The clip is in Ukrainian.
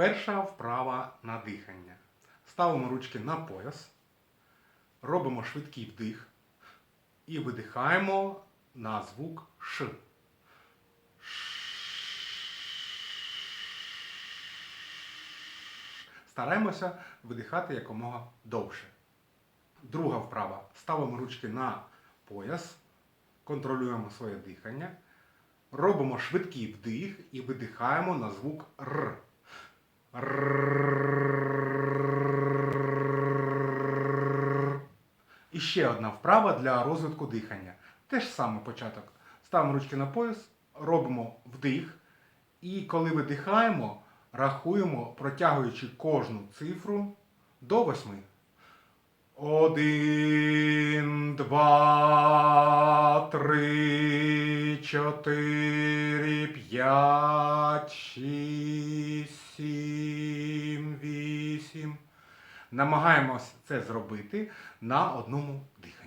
Перша вправа на дихання. Ставимо ручки на пояс, робимо швидкий вдих і видихаємо на звук Ш. Стараємося видихати якомога довше. Друга вправа. Ставимо ручки на пояс, контролюємо своє дихання, робимо швидкий вдих і видихаємо на звук Р. І ще одна вправа для розвитку дихання. Те ж саме початок. Ставимо ручки на пояс, робимо вдих. І коли видихаємо, рахуємо, протягуючи кожну цифру до восьми. Один, два, три, чотири, п'ять, шість, сім, вісім. Намагаємось це зробити на одному диханні.